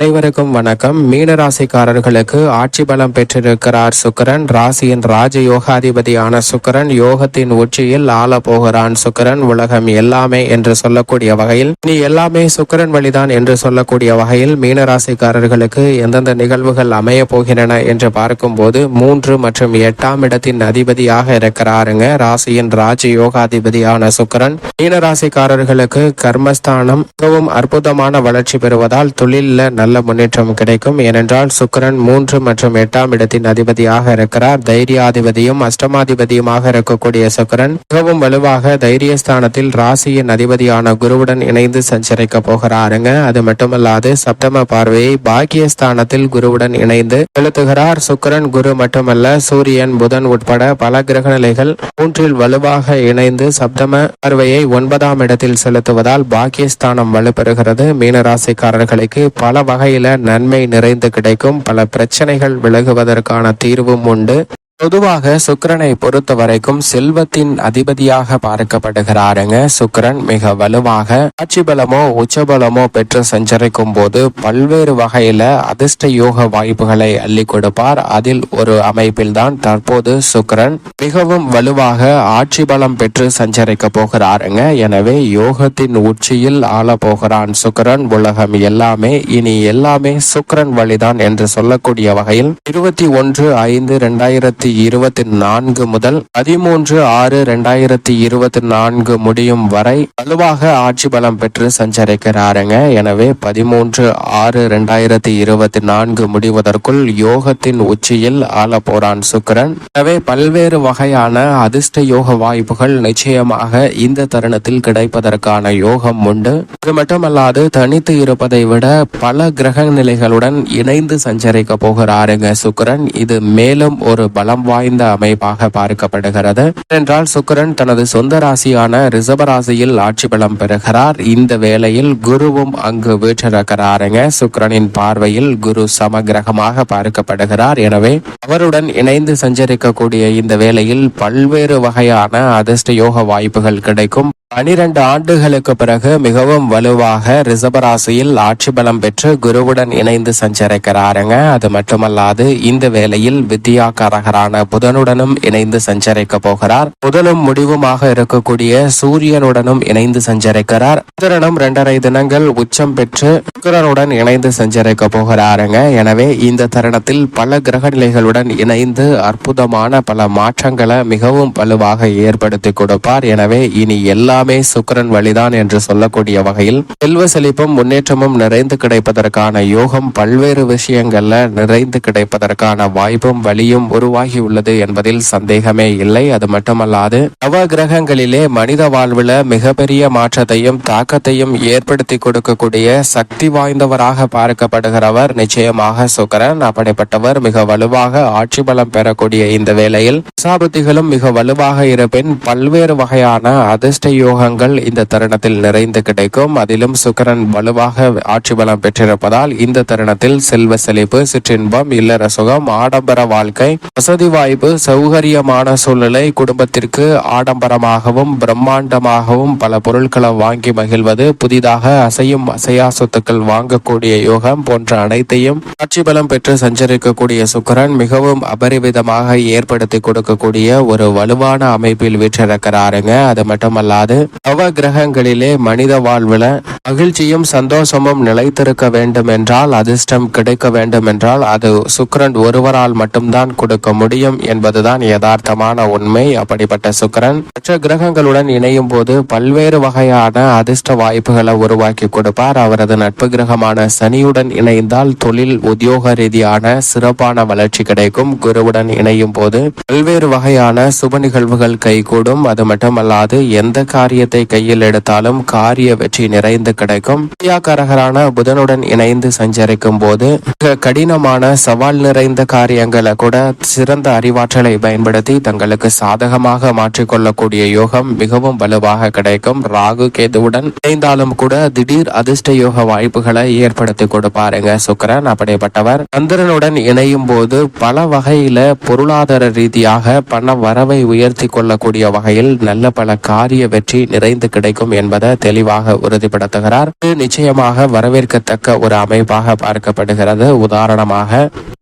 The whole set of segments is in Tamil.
அனைவருக்கும் வணக்கம். மீன ராசிக்காரர்களுக்கு ஆட்சி பலம் பெற்றிருக்கிறார் சுக்கிரன். ராசியின் ராஜ யோகாதிபதியான சுக்கரன் யோகத்தின் உச்சியில் ஆள போகிறான் சுக்கிரன். உலகம் எல்லாமே என்று சொல்லக்கூடிய வகையில் நீ எல்லாமே சுக்கரன் வழிதான் என்று சொல்லக்கூடிய வகையில் மீன ராசிக்காரர்களுக்கு எந்தெந்த நிகழ்வுகள் அமைய போகின்றன என்று பார்க்கும்போது மூன்று மற்றும் எட்டாம் இடத்தின் அதிபதியாக இருக்கிறாருங்க. ராசியின் ராஜ யோகாதிபதியான சுக்கரன். மீன ராசிக்காரர்களுக்கு கர்மஸ்தானம் மிகவும் அற்புதமான வளர்ச்சி பெறுவதால் தொழிலில் நல்ல முன்னேற்றம் கிடைக்கும். ஏனென்றால் சுக்கிரன் மூன்று மற்றும் எட்டாம் இடத்தின் அதிபதியாக இருக்கிறார். தைரியாதிபதியும் அஷ்டமாதிபதியுமாக இருக்கக்கூடிய சுக்கரன் மிகவும் வலுவாக தைரியஸ்தானத்தில் ராசியின் அதிபதியான குருவுடன் இணைந்து சஞ்சரிக்க போகிறாருங்க. அது மட்டுமல்லாது சப்தம பார்வையை பாக்கியஸ்தானத்தில் குருவுடன் இணைந்து செலுத்துகிறார். சுக்கிரன் குரு மட்டுமல்ல சூரியன் புதன் உட்பட பல கிரக நிலைகள் மூன்றில் வலுவாக இணைந்து சப்தம பார்வையை ஒன்பதாம் இடத்தில் செலுத்துவதால் பாக்கியஸ்தானம் வலுப்பெறுகிறது. மீனராசிக்காரர்களுக்கு பல வகையில நன்மை நிறைந்து கிடைக்கும். பல பிரச்சனைகள் விலகுவதற்கான தீர்வும் உண்டு. பொதுவாக சுக்கிரனை பொறுத்த வரைக்கும் செல்வத்தின் அதிபதியாக பார்க்கப்படுகிறாருங்க. சுக்கிரன் மிக வலுவாக ஆட்சி பலமோ உச்சபலமோ பெற்று சஞ்சரிக்கும் போது பல்வேறு வகையில அதிர்ஷ்ட யோக வாய்ப்புகளை அள்ளி கொடுப்பார். அதில் ஒரு அமைப்பில் தான் தற்போது சுக்கிரன் மிகவும் வலுவாக ஆட்சி பலம் பெற்று சஞ்சரிக்க போகிறாருங்க. எனவே யோகத்தின் உச்சியில் ஆள போகிறான் சுக்கிரன். உலகம் எல்லாமே இனி எல்லாமே சுக்கரன் வழிதான் என்று சொல்லக்கூடிய வகையில் இருபத்தி ஒன்று ஐந்து இரண்டாயிரத்தி இருபத்தி நான்கு முதல் பதிமூன்று ஆறு இரண்டாயிரத்தி இருபத்தி நான்கு முடியும் வரை வலுவாக ஆட்சி பலம் பெற்று சஞ்சரிக்கிறாருங்க. எனவே பதிமூன்று ஆறு இரண்டாயிரத்தி இருபத்தி நான்கு முடிவதற்குள் யோகத்தின் உச்சியில் ஆள போறான் சுக்கரன். எனவே பல்வேறு வகையான அதிர்ஷ்ட யோக வாய்ப்புகள் நிச்சயமாக இந்த தருணத்தில் கிடைப்பதற்கான யோகம் உண்டு. அது மட்டுமல்லாது தனித்து இருப்பதை விட பல கிரக நிலைகளுடன் இணைந்து சஞ்சரிக்க போகிறாருங்க சுக்கிரன். இது மேலும் ஒரு பலம் வாய்ந்த அமைப்பாக பார்க்கப்படுகிறது. என்றால் சுக்கரன் தனது சொந்த ராசியான ரிஷப ராசியில் ஆட்சி பலம் பெறுகிறார். இந்த வேளையில் குருவும் அங்கு வீற்றிருக்கிறாருங்க. சுக்கரனின் பார்வையில் குரு சமகிரகமாக பார்க்கப்படுகிறார். எனவே அவருடன் இணைந்து சஞ்சரிக்கக்கூடிய இந்த வேளையில் பல்வேறு வகையான அதிர்ஷ்ட யோக வாய்ப்புகள் கிடைக்கும். பனிரெண்டு ஆண்டுகளுக்கு பிறகு மிகவும் வலுவாக ரிசபராசியில் ஆட்சி பலம் பெற்று குருவுடன் இணைந்து சஞ்சரிக்கிறாருங்க. அது மட்டுமல்லாது இந்த வேளையில் வித்யாகாரகரான புதனுடனும் இணைந்து சஞ்சரிக்க போகிறார். முதலும் முடிவுமாக இருக்கக்கூடிய சூரியனுடனும் இணைந்து சஞ்சரிக்கிறார். சந்திரனும் இரண்டரை தினங்கள் உச்சம் பெற்று சுக்கரனுடன் இணைந்து சஞ்சரிக்க போகிறாருங்க. எனவே இந்த தருணத்தில் பல கிரக நிலைகளுடன் இணைந்து அற்புதமான பல மாற்றங்களை மிகவும் வலுவாக ஏற்படுத்தி கொடுப்பார். எனவே இனி எல்லா எல்லாமே சுக்கரன் வழிதான் என்று சொல்லக்கூடிய வகையில் செல்வ செழிப்பும் முன்னேற்றமும் நிறைந்து கிடைப்பதற்கான யோகம் பல்வேறு விஷயங்கள்ல நிறைந்து கிடைப்பதற்கான வாய்ப்பும் வழியும் உருவாகி உள்ளது என்பதில் சந்தேகமே இல்லை. அது மட்டுமல்லாது நவ கிரகங்களிலே மனித வாழ்வுல மிகப்பெரிய மாற்றத்தையும் தாக்கத்தையும் ஏற்படுத்தி கொடுக்கக்கூடிய சக்தி வாய்ந்தவராக பார்க்கப்படுகிறவர் நிச்சயமாக சுக்கரன். அப்படிப்பட்டவர் மிக வலுவாக ஆட்சி பலம் பெறக்கூடிய இந்த வேளையில் சாபுத்திகளும் மிக வலுவாக இருப்பின் பல்வேறு வகையான அதிர்ஷ்ட யோகங்கள் இந்த தருணத்தில் நிறைந்து கிடைக்கும். அதிலும் சுக்கரன் வலுவாக ஆட்சி பலம் பெற்றிருப்பதால் இந்த தருணத்தில் செல்வ செழிப்பு சிற்றின்பம் இல்லற சுகம் ஆடம்பர வாழ்க்கை வசதி வாய்ப்பு சௌகரியமான சூழ்நிலை குடும்பத்திற்கு ஆடம்பரமாகவும் பிரம்மாண்டமாகவும் பல பொருட்களை வாங்கி மகிழ்வது புதிதாக அசையும் அசையா சொத்துக்கள் வாங்கக்கூடிய யோகம் போன்ற அனைத்தையும் ஆட்சி பலம் பெற்று சஞ்சரிக்கக்கூடிய சுக்கரன் மிகவும் அபரிவிதமாக ஏற்படுத்தி கொடுக்கக்கூடிய ஒரு வலுவான அமைப்பில் வீற்றிருக்கிறாருங்க. அது மட்டுமல்லாது நவ கிரகங்களிலே மனித வாழ்வுல மகிழ்ச்சியும் சந்தோஷமும் நிலைத்திருக்க வேண்டும் என்றால் அதிர்ஷ்டம் கிடைக்க வேண்டும் என்றால் அது சுக்கிரன் ஒருவரால் மட்டும்தான் கொடுக்க முடியும் என்பதுதான் யதார்த்தமான உண்மை. அப்படிப்பட்ட சுக்கரன் மற்ற கிரகங்களுடன் இணையும் போது பல்வேறு வகையான அதிர்ஷ்ட வாய்ப்புகளை உருவாக்கி கொடுப்பார். அவரது நட்பு கிரகமான சனியுடன் இணைந்தால் தொழில் உத்தியோக ரீதியான சிறப்பான வளர்ச்சி கிடைக்கும். குருவுடன் இணையும் போது பல்வேறு வகையான சுப நிகழ்வுகள் கைகூடும். அது மட்டுமல்லாது எந்த காரியத்தை கையில் எடுத்தாலும் காரிய வெற்றி நிறைந்து கிடைக்கும். வித்யாகாரகரான புதனுடன் இணைந்து சஞ்சரிக்கும் போது மிக கடினமான சவால் நிறைந்த காரியங்களை கூட சிறந்த அறிவாற்றலை பயன்படுத்தி தங்களுக்கு சாதகமாக மாற்றிக்கொள்ளக்கூடிய யோகம் மிகவும் வலுவாக கிடைக்கும். ராகு கேதுவுடன் இணைந்தாலும் கூட திடீர் அதிர்ஷ்ட யோக வாய்ப்புகளை ஏற்படுத்தி கொடுப்பாருங்க. சுக்கரன் அப்படிப்பட்டவர். சந்திரனுடன் இணையும் போது பல வகையில பொருளாதார ரீதியாக பண வரவை உயர்த்தி கொள்ளக்கூடிய வகையில் நல்ல பல காரிய வெற்றி வெற்றி நிறைந்து கிடைக்கும் என்பதை தெளிவாக உறுதிப்படுத்துகிறார். இது நிச்சயமாக வரவேற்கத்தக்க ஒரு அமைப்பாக பார்க்கப்படுகிறது. உதாரணமாக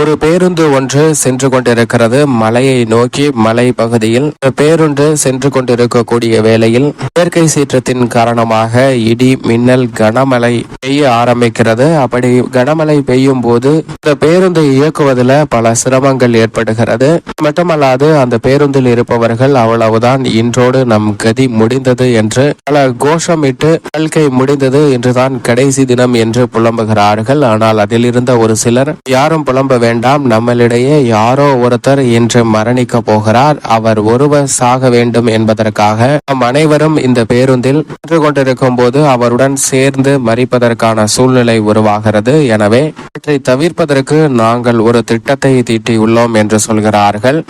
ஒரு பேருந்து ஒன்று சென்று கொண்டிருக்கிறது. மலையை நோக்கி மலை பகுதியில் பேருந்து சென்று கொண்டிருக்கக்கூடிய வேளையில் இயற்கை சீற்றத்தின் காரணமாக இடி மின்னல் கனமழை பெய்ய ஆரம்பிக்கிறது. அப்படி கனமழை பெய்யும் போது இந்த பேருந்தை இயக்குவதில் பல சிரமங்கள் ஏற்படுகிறது. மட்டுமல்லாது அந்த பேருந்தில் இருப்பவர்கள் அவ்வளவுதான் இன்றோடு நம் கதி முடிந்தது. என்று பல கோஷமிட்டு வாழ்க்கை முடிந்தது என்றுதான் கடைசி தினம் என்று புலம்புகிறார்கள். ஆனால் அதில் இருந்த ஒரு சிலர் யாரும் புலம்ப வேண்டாம் நம்மளிடையே யாரோ ஒருத்தர் இன்று மரணிக்க போகிறார். அவர் ஒருவர் சாக வேண்டும் என்பதற்காக நம் அனைவரும் இந்த பேருந்தில் சென்று கொண்டிருக்கும் போது அவருடன் சேர்ந்து மறிப்பதற்கான சூழ்நிலை உருவாகிறது. எனவே இவற்றை தவிர்ப்பதற்கு நாங்கள் ஒரு திட்டத்தை தீட்டியுள்ளோம் என்று சொல்கிறார்கள்.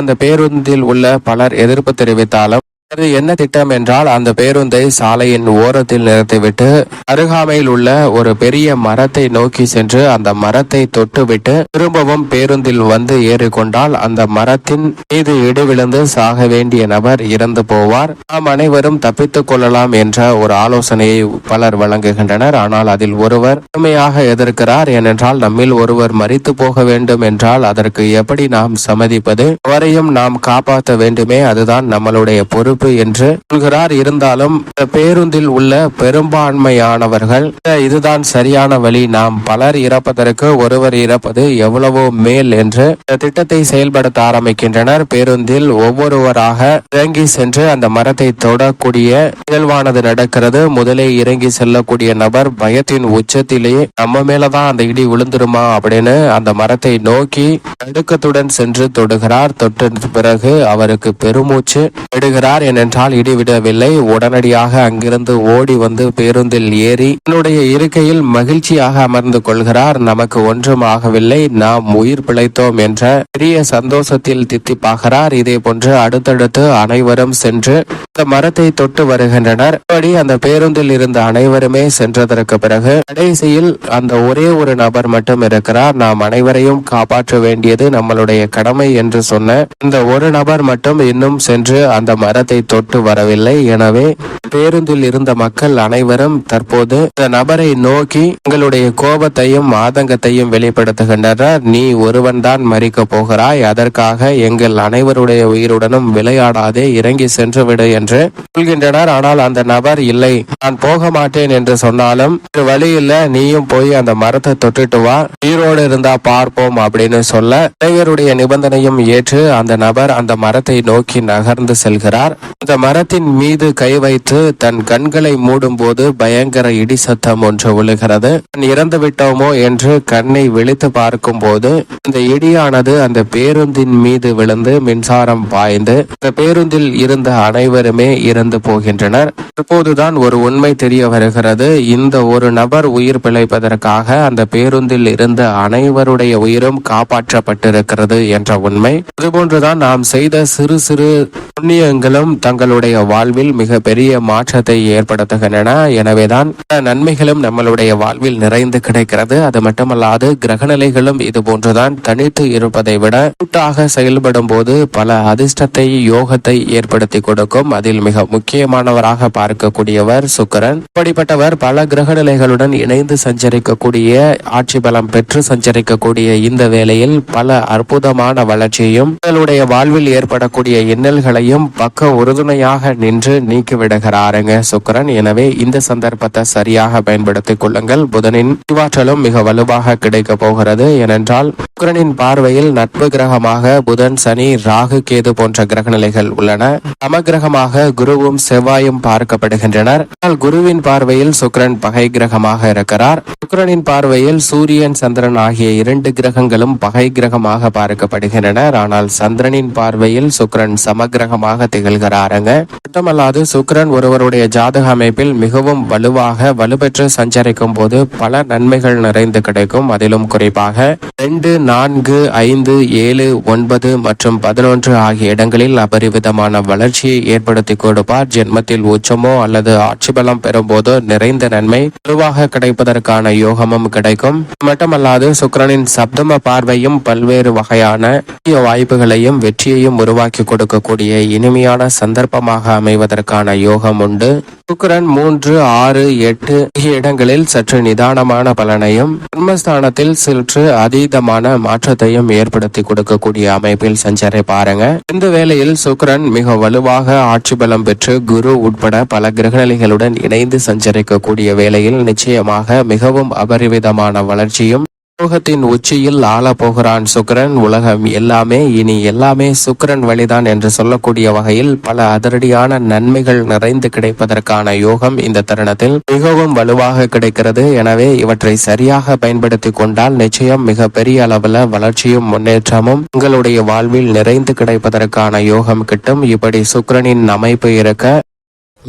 அந்த பேருந்தில் உள்ள பலர் எதிர்ப்பு தெரிவித்தாலும் அது என்ன திட்டம் என்றால் அந்த பேருந்தை சாலையின் ஓரத்தில் நிறுத்திவிட்டு அருகாமையில் உள்ள ஒரு பெரிய மரத்தை நோக்கி சென்று அந்த மரத்தை தொட்டுவிட்டு திரும்பவும் பேருந்தில் வந்து ஏறிக்கொண்டால் அந்த மரத்தின் மீது இடுவிழுந்து சாக வேண்டிய நபர் இறந்து போவார். நாம் அனைவரும் தப்பித்துக் கொள்ளலாம் என்ற ஒரு ஆலோசனையை பலர் வழங்குகின்றனர். ஆனால் அதில் ஒருவர் உண்மையாக எதிர்க்கிறார். ஏனென்றால் நம்மில் ஒருவர் மறித்து போக வேண்டும் என்றால் அதற்கு எப்படி நாம் சம்மதிப்பது? அவரையும் நாம் காப்பாற்ற வேண்டுமே. அதுதான் நம்மளுடைய பொறுப்பு. என்று சொல்கிறார். இருந்தாலும் பேருந்தில் உள்ள பெரும்பான்மையானவர்கள் இதுதான் சரியான வழி. நாம் பலர் இறப்பதற்கு ஒருவர் இறப்பது எவ்வளவோ மேல் என்று திட்டத்தை செயல்படுத்த ஆரம்பிக்கின்றனர். பேருந்தில் ஒவ்வொருவராக இறங்கி சென்று அந்த மரத்தை தொடக்கூடிய நிகழ்வானது நடக்கிறது. முதலே இறங்கி செல்லக்கூடிய நபர் பயத்தின் உச்சத்திலேயே நம்ம மேலதான் அந்த இடி விழுந்துருமா? அப்படின்னு அந்த மரத்தை நோக்கி நடுக்கத்துடன் சென்று தொடுகிறார். தொட்ட பிறகு அவருக்கு பெருமூச்சு விடுகிறார் ஏனென்றால் இடிவிடவில்லை. உடனடியாக அங்கிருந்து ஓடி வந்து பேருந்தில் ஏறி தன்னுடைய இருக்கையில் மகிழ்ச்சியாக அமர்ந்து கொள்கிறார். நமக்கு ஒன்றும் ஆகவில்லை. நாம் உயிர் பிழைத்தோம் என்ற பெரிய சந்தோஷத்தில் தித்திப்பாகிறார். இதே போன்று அடுத்தடுத்து அனைவரும் சென்று அந்த மரத்தை தொட்டு வருகின்றனர். இப்படி அந்த பேருந்தில் இருந்த அனைவருமே சென்றதற்கு பிறகு கடைசியில் அந்த ஒரே ஒரு நபர் மட்டும் இருக்கிறார். நாம் அனைவரையும் காப்பாற்ற வேண்டியது நம்மளுடைய கடமை என்று சொன்ன இந்த ஒரு நபர் மட்டும் இன்னும் சென்று அந்த மரத்தை தொட்டு வரவில்லை. எனவே பேருந்தில் இருந்த மக்கள் அனைவரும் தற்போது இந்த நபரை நோக்கி எங்களுடைய கோபத்தையும் ஆதங்கத்தையும் வெளிப்படுத்துகின்றனர். நீ ஒருவன் தான் மறிக்க போகிறாய். அதற்காக எங்கள் அனைவருடைய உயிருடனும் விளையாடாதே. இறங்கி சென்று விடு என்று சொல்கின்றனர். ஆனால் அந்த நபர் இல்லை. நான் போக மாட்டேன் என்று சொன்னாலும் வழி இல்ல. நீயும் போய் அந்த மரத்தை தொட்டுட்டு வா. உயிரோடு இருந்தா பார்ப்போம் அப்படின்னு சொல்ல இளைஞருடைய நிபந்தனையும் ஏற்று அந்த நபர் அந்த மரத்தை நோக்கி நகர்ந்து செல்கிறார். அந்த மரத்தின் மீது கை வைத்து தன் கண்களை மூடும் போது பயங்கர இடி சத்தம் ஒன்று விழுகிறது. இறந்து விட்டோமோ? என்று கண்ணை விழித்து பார்க்கும் போது அந்த இடியானது அந்த பேருந்தின் மீது விழுந்து மின்சாரம் பாய்ந்து அந்த பேருந்தில் இருந்த அனைவருமே இறந்து போகின்றனர். தற்போதுதான் ஒரு உண்மை தெரிய வருகிறது. இந்த ஒரு நபர் உயிர் பிழைப்பதற்காக அந்த பேருந்தில் இருந்த அனைவருடைய உயிரும் காப்பாற்றப்பட்டிருக்கிறது என்ற உண்மை. அதுபோன்றுதான் நாம் செய்த சிறு சிறு புண்ணியங்களும் தங்களுடைய வாழ்வில் மிக பெரிய மாற்றத்தை ஏற்படுத்துகின்றன. எனவேதான் நன்மைகளும் நம்மளுடைய வாழ்வில் நிறைந்து கிடைக்கிறது. அது மட்டுமல்லாது கிரகநிலைகளும் இது போன்றுதான் தனித்து இருப்பதை விட கூட்டாக செயல்படும் போது பல அதிர்ஷ்டத்தை யோகத்தை ஏற்படுத்தி கொடுக்கும். அதில் மிக முக்கியமானவராக பார்க்கக்கூடியவர் சுக்கரன். இப்படிப்பட்டவர் பல கிரகநிலைகளுடன் இணைந்து சஞ்சரிக்கக்கூடிய ஆட்சி பலம் பெற்று சஞ்சரிக்கக்கூடிய இந்த வேளையில் பல அற்புதமான வளர்ச்சியையும் தங்களுடைய வாழ்வில் ஏற்படக்கூடிய இன்னல்களையும் பக்க உறுதுணையாக நின்று நீக்கிவிடுகிறாருங்க. சுக்கிரன் எனவே இந்த சந்தர்ப்பத்தை சரியாக பயன்படுத்திக் கொள்ளுங்கள். புதனின் அறிவாற்றலும் மிக வலுவாக கிடைக்க போகிறது. ஏனென்றால் சுக்கிரனின் பார்வையில் நட்பு கிரகமாக புதன் சனி ராகு கேது போன்ற கிரகநிலைகள் உள்ளன. சமகிரகமாக குருவும் செவ்வாயும் பார்க்கப்படுகின்றனர். ஆனால் குருவின் பார்வையில் சுக்கிரன் பகை கிரகமாக இருக்கிறார். சுக்கிரனின் பார்வையில் சூரியன் சந்திரன் ஆகிய இரண்டு கிரகங்களும் பகை கிரகமாக பார்க்கப்படுகின்றனர். ஆனால் சந்திரனின் பார்வையில் சுக்கிரன் சமகிரகமாக திகழ்கிறாருங்க மட்டுமல்லாது சுக்கரன் ஒருவருடைய ஜாதக அமைப்பில் மிகவும் வலுவாக வலுப்பெற்று சஞ்சரிக்கும் போது பல நன்மைகள் நிறைந்து கிடைக்கும். அதிலும் குறிப்பாக ரெண்டு நான்கு ஐந்து ஏழு ஒன்பது மற்றும் பதினொன்று ஆகிய இடங்களில் அபரிவிதமான வளர்ச்சியை ஏற்படுத்தி கொடுப்பார். ஜென்மத்தில் உச்சமோ அல்லது ஆட்சி பலம் பெறும்போதோ நிறைந்த நன்மை வலுவாக கிடைப்பதற்கான யோகமும் கிடைக்கும். மட்டுமல்லாது சுக்கரனின் சப்தம பார்வையும் பல்வேறு வகையான வாய்ப்புகளையும் வெற்றியையும் உருவாக்கி கொடுக்கக்கூடிய இனிமையான சந்தர்ப்பமாக அமைவதற்கான யோகம் உண்டு. சுக்கிரன் மூன்று ஆறு எட்டு இடங்களில் சற்று நிதானமான பலனையும் ஜன்மஸ்தானத்தில் சற்று அதீதமான மாற்றத்தையும் ஏற்படுத்தி கொடுக்கக்கூடிய அமைப்பில் சஞ்சரை பாருங்க. இந்த வேளையில் சுக்கிரன் மிக வலுவாக ஆட்சி பலம் பெற்று குரு உட்பட பல கிரகநிலைகளுடன் இணைந்து சஞ்சரிக்கக்கூடிய வேளையில் நிச்சயமாக மிகவும் அபரிவிதமான வளர்ச்சியும் உலோகத்தின் உச்சியில் ஆள போகிறான் சுக்கரன். உலகம் எல்லாமே இனி எல்லாமே சுக்கரன் வழிதான் என்று சொல்லக்கூடிய வகையில் பல அதிரடியான நன்மைகள் நிறைந்து கிடைப்பதற்கான யோகம் இந்த தருணத்தில் மிகவும் வலுவாக கிடைக்கிறது. எனவே இவற்றை சரியாக பயன்படுத்தி கொண்டால் நிச்சயம் மிக பெரிய அளவுல வளர்ச்சியும் முன்னேற்றமும் உங்களுடைய வாழ்வில் நிறைந்து கிடைப்பதற்கான யோகம் கிட்டும். இப்படி சுக்கிரனின் அமைப்பு இருக்க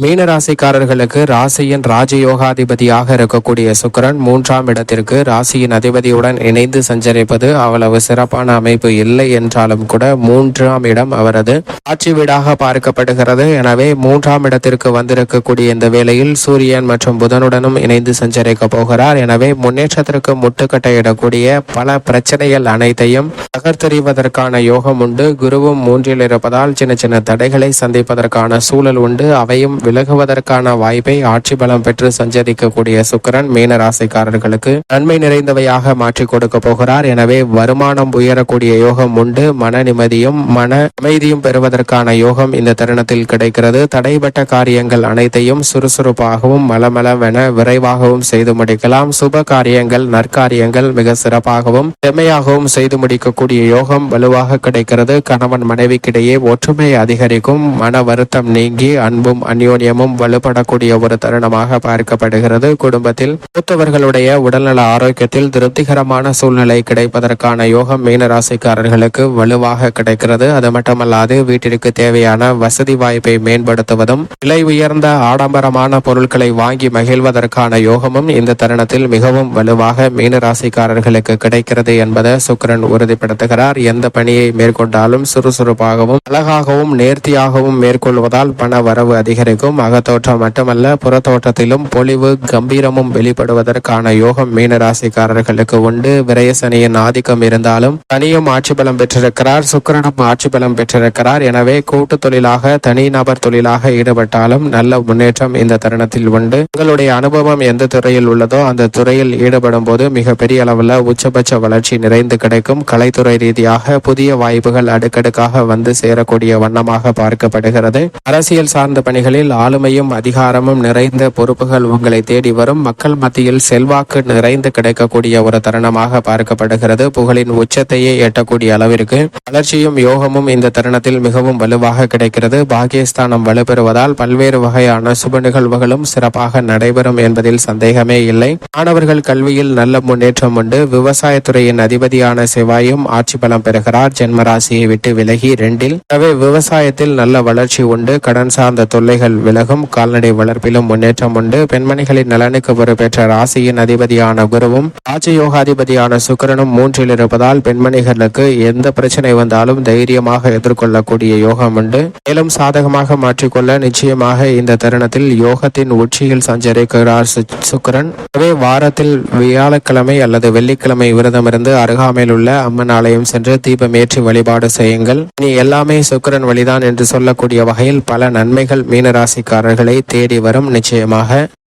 மீனராசிக்காரர்களுக்கு ராசியின் ராஜயோகாதிபதியாக இருக்கக்கூடிய சுக்கிரன் மூன்றாம் இடத்திற்கு ராசியின் அதிபதியுடன் இணைந்து சஞ்சரிப்பது அவ்வளவு சிறப்பான அமைப்பு இல்லை என்றாலும் கூட மூன்றாம் இடம் அவரது ஆட்சி வீடாக பார்க்கப்படுகிறது. எனவே மூன்றாம் இடத்திற்கு வந்திருக்கக்கூடிய இந்த வேளையில் சூரியன் மற்றும் புதனுடனும் இணைந்து சஞ்சரிக்க போகிறார். எனவே முன்னேற்றத்திற்கு முட்டுக்கட்டையிடக்கூடிய பல பிரச்சனைகள் அனைத்தையும் தகர்த்தெறிவதற்கான யோகம் உண்டு. குருவும் மூன்றில் இருப்பதால் சின்ன சின்ன தடைகளை சந்திப்பதற்கான சூழல் உண்டு. அவையும் விலகுவதற்கான வாய்ப்பை ஆட்சி பலம் பெற்று சஞ்சரிக்கக்கூடிய சுக்கிரன் மீன ராசிக்காரர்களுக்கு நன்மை நிறைந்தவையாக மாற்றி கொடுக்க போகிறார். எனவே வருமானம் உயரக்கூடிய யோகம் உண்டு. மன நிம்மதியும் மன அமைதியும் பெறுவதற்கான யோகம் இந்த தருணத்தில் கிடைக்கிறது. தடைபட்ட காரியங்கள் அனைத்தையும் சுறுசுறுப்பாகவும் மலமளவென விரைவாகவும் செய்து முடிக்கலாம். சுப காரியங்கள் நற்காரியங்கள் மிக சிறப்பாகவும் செம்மையாகவும் செய்து முடிக்கக்கூடிய யோகம் வலுவாக கிடைக்கிறது. கணவன் மனைவிக்கிடையே ஒற்றுமை அதிகரிக்கும். மன வருத்தம் நீங்கி அன்பும் அந்யோன்யமும் வலுப்படக்கூடிய ஒரு தருணமாக பார்க்கப்படுகிறது. குடும்பத்தில் மூத்தவர்களுடைய உடல்நல ஆரோக்கியத்தில் திருப்திகரமான சூழ்நிலை கிடைப்பதற்கான யோகம் மீனராசிக்காரர்களுக்கு வலுவாக கிடைக்கிறது. அது மட்டுமல்லாது வீட்டிற்கு தேவையான வசதி வாய்ப்பை மேம்படுத்துவதும் விலை உயர்ந்த ஆடம்பரமான பொருட்களை வாங்கி மகிழ்வதற்கான யோகமும் இந்த தருணத்தில் மிகவும் வலுவாக மீனராசிக்காரர்களுக்கு கிடைக்கிறது என்பதை சுக்கிரன் உறுதிப்படுத்துகிறார். எந்த பணியை மேற்கொண்டாலும் சுறுசுறுப்பாகவும் அழகாகவும் நேர்த்தியாகவும் மேற்கொள்வதால் பண வரவு அதிகரிக்கும். அகத்தோற்றம் மட்டுமல்ல புறத்தோற்றத்திலும் பொலிவு கம்பீரமும் வெளிப்படுவதற்கான யோகம் மீனராசிக்காரர்களுக்கு உண்டு. விரயசனியின் ஆதிக்கம் இருந்தாலும் தனியும் ஆட்சி பலம் பெற்றிருக்கிறார் சுக்கிரனும் ஆட்சி பலம் பெற்றிருக்கிறார். எனவே கூட்டு தொழிலாக தனிநபர் தொழிலாக ஈடுபட்டாலும் நல்ல முன்னேற்றம் இந்த தருணத்தில் உண்டு. உங்களுடைய அனுபவம் எந்த துறையில் உள்ளதோ அந்த துறையில் ஈடுபடும் போது மிக பெரிய அளவில் உச்சபட்ச வளர்ச்சி நிறைந்து கிடைக்கும். கலைத்துறை ரீதியாக புதிய வாய்ப்புகள் அடுக்கடுக்காக வந்து சேரக்கூடிய வண்ணமாக பார்க்கப்படுகிறது. அரசியல் சார்ந்த பணிகளில் ஆளுமையும் அதிகாரமும் நிறைந்த பொறுப்புகள் உங்களை தேடி வரும். மக்கள் மத்தியில் செல்வாக்கு நிறைந்து கிடைக்கக்கூடிய ஒரு தருணமாக பார்க்கப்படுகிறது. புகழின் உச்சத்தையே எட்டக்கூடிய அளவிற்கு வளர்ச்சியும் யோகமும் இந்த தருணத்தில் மிகவும் வலுவாக கிடைக்கிறது. பாகியஸ்தானம் வலுப்பெறுவதால் பல்வேறு வகையான சுப நிகழ்வுகளும் சிறப்பாக நடைபெறும் என்பதில் சந்தேகமே இல்லை. மாணவர்கள் கல்வியில் நல்ல முன்னேற்றம் உண்டு. விவசாயத்துறையின் அதிபதியான செவ்வாயும் ஆட்சி பலம் பெறுகிறார். ஜென்மராசியை விட்டு விலகி ரெண்டில் எனவே விவசாயத்தில் நல்ல வளர்ச்சி உண்டு. கடன் சார்ந்த தொல்லைகள் விலகும். கால்நடை வளர்ப்பிலும் முன்னேற்றம் உண்டு. பெண்மணிகளின் நலனுக்கு பொறுப்பேற்ற ராசியின் அதிபதியான குருவும் ராஜயோகாதிபதியான சுக்கரனும் மூன்றில் இருப்பதால் பெண்மணிகளுக்கு எந்த பிரச்சனை வந்தாலும் தைரியமாக எதிர்கொள்ளக்கூடிய யோகம் உண்டு. மேலும் சாதகமாக மாற்றிக்கொள்ள நிச்சயமாக இந்த தருணத்தில் யோகத்தின் உச்சியில் சஞ்சரிக்கிறார் சுக்கரன். எனவே வாரத்தில் வியாழக்கிழமை அல்லது வெள்ளிக்கிழமை விரதமிருந்து அருகாமையில் உள்ள அம்மன் ஆலயம் சென்று தீபம் ஏற்றி வழிபாடு செய்யுங்கள். இனி எல்லாமே சுக்கரன் வழிதான் என்று சொல்லக்கூடிய வகையில் பல நன்மைகள் மீனராசி ராசிக்காரர்களை தேடி வரும் நிச்சயமாக.